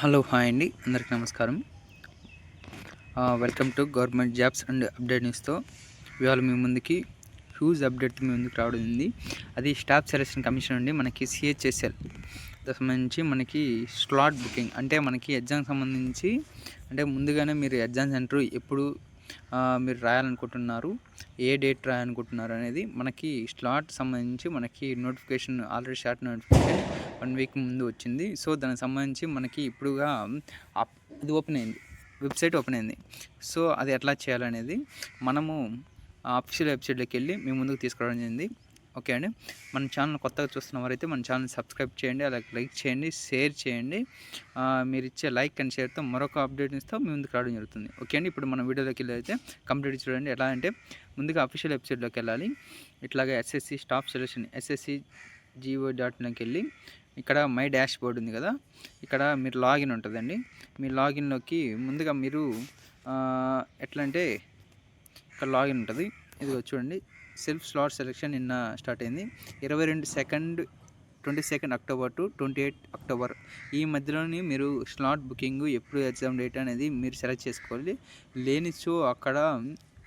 Hello hi అండి. అందరికీ నమస్కారం. Welcome to government jobs and update న్యూస్తో. ఇవాళ మీ ముందుకి హ్యూజ్ అప్డేట్ మీ ముందుకు రావడం ఉంది. అది స్టాఫ్ సెలక్షన్ కమిషన్ నుండి మనకి సిహెచ్ఎస్ఎల్. సంబంధించి మనకి స్లాట్ బుకింగ్ అంటే మనకి ఎగ్జామ్ సంబంధించి అంటే ముందుగానే మీరు ఎగ్జామ్ సెంటర్ ఎప్పుడు మీరు రాయాలనుకుంటున్నారు ఏ డేట్ రాయాలనుకుంటున్నారు అనేది మనకి స్లాట్ సంబంధించి మనకి notification already short notification one week ముందు వచ్చింది. సో దానికి సంబంధించి మనకి ఇప్పుడుగా అది ఇది ఓపెన్ అయింది. వెబ్సైట్ ఓపెన్ అయింది. సో అది ఎట్లా చేయాలనేది మనము అఫీషియల్ వెబ్సైట్లోకి వెళ్ళి మీ ముందుకు తీసుకురావడం జరిగింది. ఓకే అండి? మన ఛానల్ కొత్తగా చూస్తున్న వారైతే మన ఛానల్ సబ్స్క్రైబ్ చేయండి. అలాగే లైక్ చేయండి షేర్ చేయండి. మీరు ఇచ్చే లైక్ అండ్ షేర్తో మరొక అప్డేట్ ఇస్తాం మీ ముందుకు రావడం జరుగుతుంది. ఓకే అండి? ఇప్పుడు మన వీడియోలోకి వెళ్ళైతే కంప్లీట్ చూడండి. ఎలా అంటే ముందుగా అఫీషియల్ వెబ్సైట్లోకి వెళ్ళాలి. ఇట్లాగే SSC staff selection SSC gov డాట్లోకి వెళ్ళి ఇక్కడ మై డాష్ బోర్డ్ ఉంది కదా. ఇక్కడ మీరు లాగిన్ ఉంటుందండి. మీ లాగిన్లోకి ముందుగా మీరు ఎట్లా అంటే ఇక్కడ లాగిన్ ఉంటుంది. ఇది చూడండి. సెల్ఫ్ స్లాట్ సెలెక్షన్ నిన్న స్టార్ట్ అయింది. ఇరవై రెండు second twenty second October to twenty eight October. ఈ మధ్యలోనే మీరు స్లాట్ బుకింగ్ ఎప్పుడు ఎగ్జామ్ డేట్ అనేది మీరు సెలెక్ట్ చేసుకోవాలి. లేని సో అక్కడ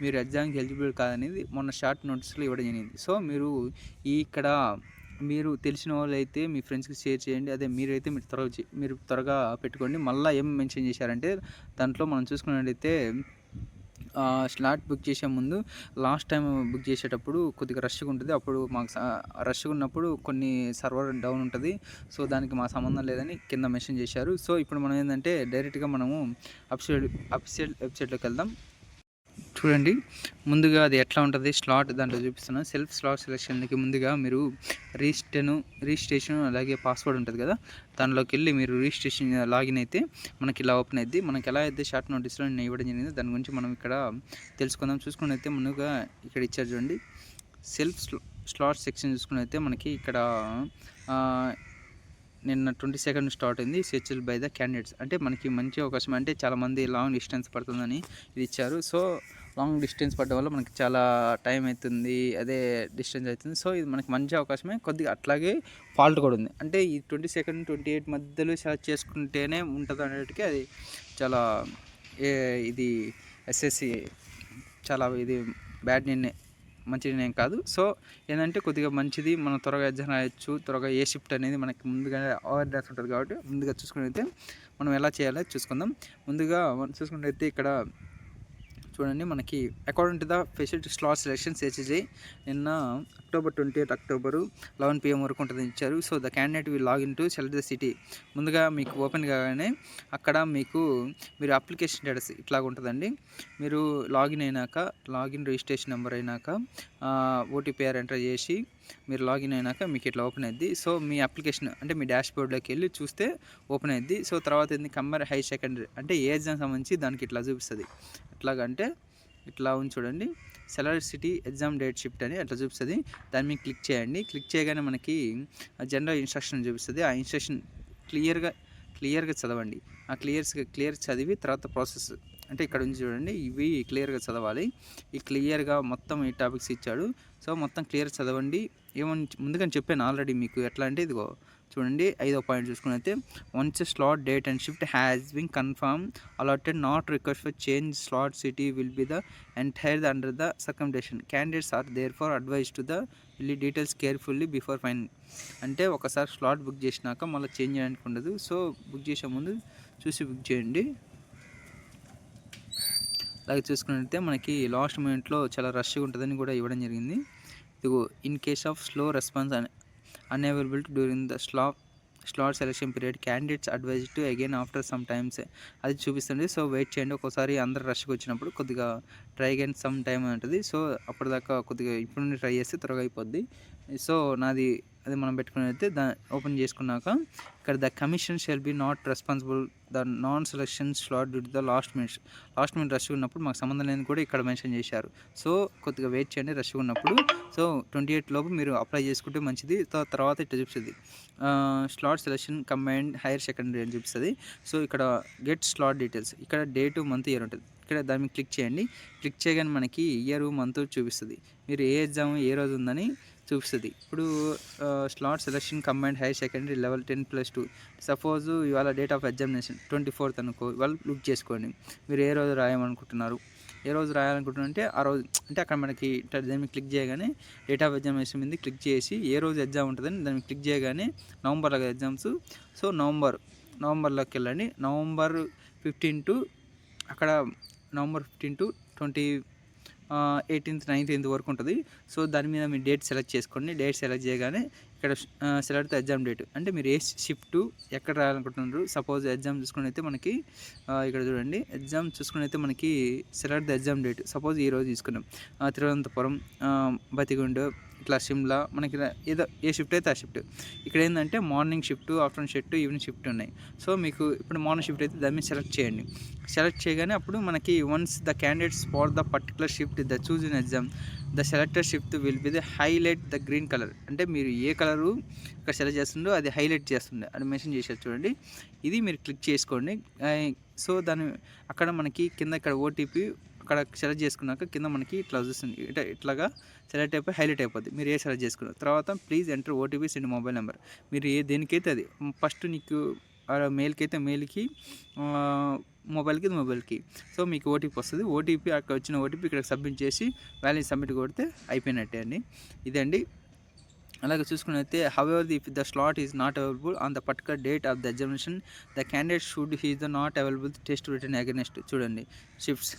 మీరు ఎగ్జామ్కి ఎలిజిబుల్ కాదనేది మొన్న షార్ట్ నోటీస్లో ఇవ్వడం జరిగింది. సో మీరు ఈ ఇక్కడ మీరు తెలిసిన వాళ్ళు అయితే మీ ఫ్రెండ్స్కి షేర్ చేయండి. అదే మీరైతే మీరు త్వరగా మీరు త్వరగా పెట్టుకోండి. మళ్ళీ ఏం మెన్షన్ చేశారంటే దాంట్లో మనం చూసుకున్నట్టయితే ఆ, స్లాట్ బుక్ చేసే ముందు లాస్ట్ టైం బుక్ చేసేటప్పుడు కొద్దిగా రష్గా ఉంటుంది. అప్పుడు మాకు రష్గా ఉన్నప్పుడు కొన్ని సర్వర్ డౌన్ ఉంటుంది. సో దానికి మా సంబంధం లేదని కింద మెన్షన్ చేశారు. సో ఇప్పుడు మనం ఏంటంటే డైరెక్ట్గా మనము అప్సైడ్ అప్సైడ్ వెబ్సైట్లోకి వెళ్దాం. చూడండి. ముందుగా అది ఎట్లా ఉంటుంది? స్లాట్ దాంట్లో చూపిస్తున్నాను సెల్ఫ్ స్లాట్ సెలెక్షన్కి ముందుగా మీరు రిజిస్టర్ను రిజిస్ట్రేషన్ అలాగే పాస్వర్డ్ ఉంటుంది కదా? దానిలోకి వెళ్ళి మీరు రిజిస్ట్రేషన్ లాగిన్ అయితే మనకి ఇలా ఓపెన్ అయింది మనకి ఎలా అయితే షార్ట్ నోటీస్లో నేను ఇవ్వడం జరిగింది దాని గురించి మనం ఇక్కడ తెలుసుకుందాం. చూసుకుని అయితే ముందుగా ఇక్కడ ఇచ్చారు చూడండి. సెల్ఫ్ స్లాట్ సెక్షన్ చూసుకుని అయితే మనకి ఇక్కడ నిన్న ట్వంటీ సెకండ్ స్టార్ట్ అయింది. Schedule by the candidates. అంటే మనకి మంచి అవకాశం. అంటే చాలామంది లాంగ్ డిస్టెన్స్ పడుతుందని ఇది ఇచ్చారు. సో లాంగ్ డిస్టెన్స్ పడడం వల్ల మనకి చాలా టైం అవుతుంది అదే డిస్టెన్స్ అవుతుంది. సో ఇది మనకి మంచి అవకాశమే. కొద్దిగా అట్లాగే ఫాల్ట్ కూడా ఉంది. అంటే ఈ ట్వంటీ సెకండ్ ట్వంటీ ఎయిట్ మధ్యలో సెలెక్ట్ చేసుకుంటేనే ఉంటుంది అనేటికి అది చాలా ఏ ఇది ఎస్ఎస్సి చాలా ఇది బ్యాడ్ నిర్ణయం మంచి నిర్ణయం కాదు. సో ఏంటంటే కొద్దిగా మంచిది మనం త్వరగా ఎగ్జామ్ రాయొచ్చు త్వరగా ఏ షిఫ్ట్ అనేది మనకి ముందుగా అవేర్నెస్ ఉంటుంది కాబట్టి ముందుగా చూసుకుని అయితే మనం ఎలా చేయాలో చూసుకుందాం. ముందుగా మనం చూసుకున్నట్టయితే ఇక్కడ చూడండి మనకి according to the facility slot selection HJ నిన్న October twenty eight October eleven PM వరకు ఉంటుంది ఇచ్చారు. So the candidate will login to select the city ముందుగా మీకు ఓపెన్ కాగానే అక్కడ మీకు మీరు అప్లికేషన్ స్టేటస్ ఇట్లాగ ఉంటుందండి. మీరు లాగిన్ అయినాక లాగిన్ రిజిస్ట్రేషన్ నెంబర్ అయినాక ఓటీపీఆర్ ఎంటర్ చేసి మీరు లాగిన్ అయినాక మీకు ఇట్లా ఓపెన్ అయ్యింది సో మీ అప్లికేషన్ అంటే మీ డాష్ బోర్డ్లోకి వెళ్ళి చూస్తే ఓపెన్ అయ్యింది సో తర్వాత ఏంది? కమ్మర్ హై సెకండరీ అంటే ఏ సంబంధించి దానికి ఇట్లా చూపిస్తుంది. ఎట్లాగంటే ఇట్లా ఉంది చూడండి. సెలర్ సిటీ ఎగ్జామ్ డేట్ షిఫ్ట్ అని అట్లా చూపిస్తుంది. దాన్ని మీరు క్లిక్ చేయండి. క్లిక్ చేయగానే మనకి జనరల్ ఇన్స్ట్రక్షన్ చూపిస్తుంది. ఆ ఇన్స్ట్రక్షన్ క్లియర్గా క్లియర్గా చదవండి. ఆ క్లియర్స్ క్లియర్ చదివి తర్వాత ప్రాసెస్ అంటే ఇక్కడ నుంచి చూడండి. ఇవి క్లియర్గా చదవాలి. ఈ క్లియర్గా మొత్తం ఈ టాపిక్స్ ఇచ్చాడు. సో మొత్తం క్లియర్ చదవండి. ఏమని ముందుగా చెప్పాను ఆల్రెడీ మీకు ఎట్లా అంటే ఇదిగో చూడండి ఐదో పాయింట్ చూసుకుని అయితే once slot date and shift has been confirm allotted not request for change slot city will be the entire under the circumstances candidates are therefore advise to the వెళ్ళి డీటెయిల్స్ కేర్ఫుల్లీ బిఫోర్ ఫైన్ అంటే ఒకసారి slot book చేసినాక మళ్ళీ change చేయడానికి ఉండదు. So book చేసే ముందు చూసి బుక్ చేయండి. అలాగే చూసుకున్నట్లయితే మనకి లాస్ట్ మూమెంట్లో చాలా రష్గా ఉంటుందని కూడా ఇవ్వడం జరిగింది. ఇదిగో in case of slow response unavailability during the స్లా slot selection period candidates advise to again after some times అది చూపిస్తుంది. సో వెయిట్ చేయండి. ఒకసారి అందరు రష్గా వచ్చినప్పుడు కొద్దిగా ట్రై అగైన్ సమ్ టైం ఉంటుంది. సో అప్పటిదాకా కొద్దిగా ఇప్పుడు నుండి ట్రై చేస్తే త్వరగా అయిపోద్ది. సో నాది అది మనం పెట్టుకున్నైతే దా ఓపెన్ చేసుకున్నాక ఇక్కడ the commission shall be not responsible the non selection slot due to the last minute last minute rush ఉన్నప్పుడు మాకు సంబంధం లేని కూడా ఇక్కడ మెన్షన్ చేశారు. సో కొద్దిగా వెయిట్ చేయండి రష్గా ఉన్నప్పుడు. సో ట్వంటీ ఎయిట్ లోపు మీరు అప్లై చేసుకుంటే మంచిది. తర్వాత ఇట్లా చూపిస్తుంది. Slot selection combined higher secondary అని చూపిస్తుంది. సో ఇక్కడ గెట్ స్లాట్ డీటెయిల్స్ ఇక్కడ డేటు మంత్ ఇయర్ ఉంటుంది. ఇక్కడ దాని క్లిక్ చేయండి. క్లిక్ చేయగానే మనకి ఇయర్ మంత్ చూపిస్తుంది. మీరు ఏ ఎగ్జామ్ ఏ రోజు ఉందని చూపిస్తుంది ఇప్పుడు slot selection combined higher secondary level ten plus two suppose ఇవాళ date of examination twenty fourth అనుకో ఇవాళ బుక్ చేసుకోండి. మీరు ఏ రోజు రాయమనుకుంటున్నారు ఏ రోజు రాయాలనుకుంటున్నారంటే ఆ రోజు అంటే అక్కడ మనకి దాన్ని క్లిక్ చేయగానే డేట్ ఆఫ్ ఎగ్జామినేషన్ మీద క్లిక్ చేసి ఏ రోజు ఎగ్జామ్ ఉంటుందని దాన్ని క్లిక్ చేయగానే నవంబర్లో ఎగ్జామ్స్ సో నవంబర్ నవంబర్లోకి వెళ్ళండి. నవంబర్ ఫిఫ్టీన్ టు అక్కడ November fifteen to twenty eighteenth nineteenth వరకు ఉంటుంది. సో దాని మీద మీ డేట్ సెలెక్ట్ చేసుకోండి. డేట్ సెలెక్ట్ చేయగానే ఇక్కడ సెలెక్ట్ ఎగ్జామ్ డేట్. అంటే మీరు ఏ షిఫ్ట్ ఎక్కడ రాయాలనుకుంటున్నారు? సపోజ్ ఎగ్జామ్ చూసుకుని అయితే మనకి ఇక్కడ చూడండి. ఎగ్జామ్ చూసుకుని అయితే మనకి select the exam date. Suppose ఈ రోజు తీసుకున్నాం తిరువనంతపురం బతిగుండు ఇట్లా సిమ్లా మనకి ఏదో ఏ షిఫ్ట్ అయితే ఆ షిఫ్ట్. ఇక్కడ ఏంటంటే morning shift afternoon shift evening shift ఉన్నాయి. సో మీకు ఇప్పుడు మార్నింగ్ షిఫ్ట్ అయితే దాన్ని సెలెక్ట్ చేయండి. సెలెక్ట్ చేయగానే అప్పుడు మనకి once the candidates for the particular shift the choose in exam the selector shift will be the highlight the green colour. అంటే మీరు ఏ కలరు ఇక్కడ సెలెక్ట్ చేస్తుండో అది హైలైట్ చేస్తుంది. అది మెన్షన్ చేశారు చూడండి. ఇది మీరు క్లిక్ చేసుకోండి. సో దాని అక్కడ మనకి కింద ఇక్కడ ఓటీపీ అక్కడ సెలెక్ట్ చేసుకున్నాక కింద మనకి ఇట్లా వస్తుంది ఇట్లా ఇట్లాగా సెలెక్ట్ అయిపోయి హైలైట్ అయిపోద్ది. మీరు ఏ సెలెక్ట్ చేసుకున్నారు? తర్వాత please enter OTP send mobile number. మీరు ఏ దేనికైతే అది ఫస్ట్ నీకు మెయిల్కి అయితే మెయిల్కి మొబైల్కి మొబైల్కి. సో మీకు ఓటీపీ వస్తుంది. ఓటీపీ అక్కడ వచ్చిన ఓటీపీ ఇక్కడ సబ్మిట్ చేసి వ్యాలీ సబ్మిట్ కొడితే అయిపోయినట్టే అండి. ఇదండి. అలాగే చూసుకున్నైతే however if the slot is not available on the particular date of the examination the candidate should his the not available test return against చూడండి. Shifts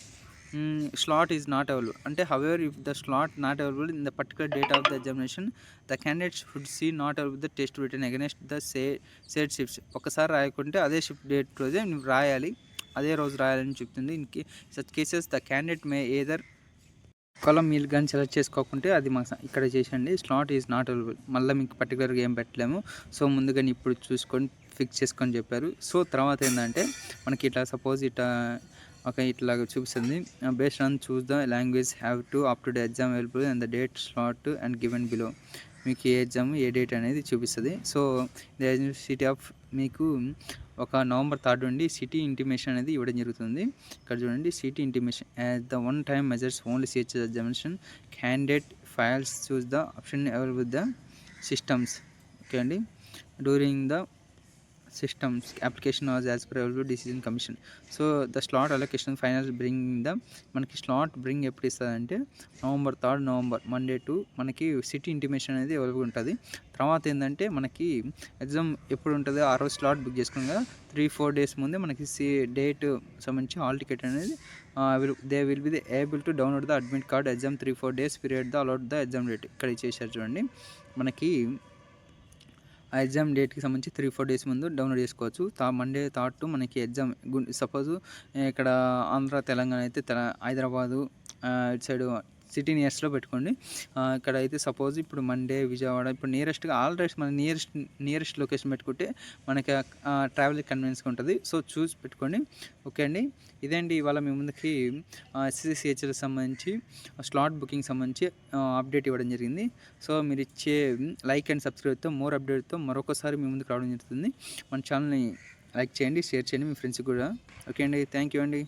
slot is not available అంటే however if the slot not available in the particular date of the examination the candidate should see not available the test return against the say said shifts ఒకసారి రాయకుంటే అదే shift date రోజే నువ్వు రాయాలి. అదే రోజు రాయాలని చెప్తుంది. In such cases the candidate may either column మీరు కానీ సెలెక్ట్ చేసుకోకుంటే అది మాకు ఇక్కడ చేసండి స్లాట్ ఈజ్ నాట్ అవైలబుల్. మళ్ళీ మీకు పర్టికులర్గా ఏం పెట్టలేము. సో ముందుగా ఇప్పుడు చూసుకొని ఫిక్స్ చేసుకొని చెప్పారు. సో తర్వాత ఏంటంటే మనకి ఇట్లా సపోజ్ ఇట్లా ఒక ఇట్లా చూపిస్తుంది. Based on choose the language have to up to day exam available and the date slot and given below. మీకు ఏ ఎగ్జామ్ ఏ డేట్ అనేది చూపిస్తుంది. సో ద సిటీ ఆఫ్ మీకు ఒక నవంబర్ థర్డ్ నుండి సిటీ ఇంటిమేషన్ అనేది ఇవ్వడం జరుగుతుంది. ఇక్కడ చూడండి city intimation as the one time measures only CHS examination candidate files choose the option available the systems okay అండి. During the systems application was as per available decision commission. So the slot allocation final bring the మనకి slot bring ఎప్పుడు ఇస్తుంది అంటే November third November Monday to మనకి city intimation అనేది available ఉంటుంది. తర్వాత ఏంటంటే మనకి ఎగ్జామ్ ఎప్పుడు ఉంటుందో ఆ రోజు స్లాట్ బుక్ చేసుకున్నాం కదా త్రీ ఫోర్ డేస్ ముందే మనకి సి డేట్ సంబంధించి హాల్ టికెట్ అనేది they will be the able to download the admit card exam three four days period the allot the exam date ఇక్కడ ఇచ్చేసారు చూడండి. మనకి ఆ ఎగ్జామ్ డేట్కి సంబంధించి త్రీ ఫోర్ డేస్ ముందు డౌన్లోడ్ చేసుకోవచ్చు. తా మండే థర్డ్ టు మనకి ఎగ్జామ్ సపోజ్ ఇక్కడ ఆంధ్ర తెలంగాణ అయితే తెల హైదరాబాదు ఇటు సైడు సిటీ నియర్స్లో పెట్టుకోండి. ఇక్కడ అయితే సపోజ్ ఇప్పుడు మండే విజయవాడ ఇప్పుడు నియరెస్ట్గా ఆల్రెడీ మన నియరెస్ట్ నియరెస్ట్ లొకేషన్ పెట్టుకుంటే మనకి ట్రావెల్ కన్వీనియన్స్గా ఉంటుంది. సో చూసి పెట్టుకోండి. ఓకే అండి? ఇదేంటి ఇవాళ మీ ముందుకి ఎస్సీసీహెచ్ఎల్ సంబంధించి స్లాట్ బుకింగ్ సంబంధించి అప్డేట్ ఇవ్వడం జరిగింది. సో మీరు ఇచ్చే లైక్ అండ్ సబ్స్క్రైబ్తో మోర్ అప్డేట్తో మరొకసారి మీ ముందుకు రావడం జరుగుతుంది. మన ఛానల్ని లైక్ చేయండి షేర్ చేయండి మీ ఫ్రెండ్స్కి కూడా. ఓకే అండి? థ్యాంక్ యూ అండి.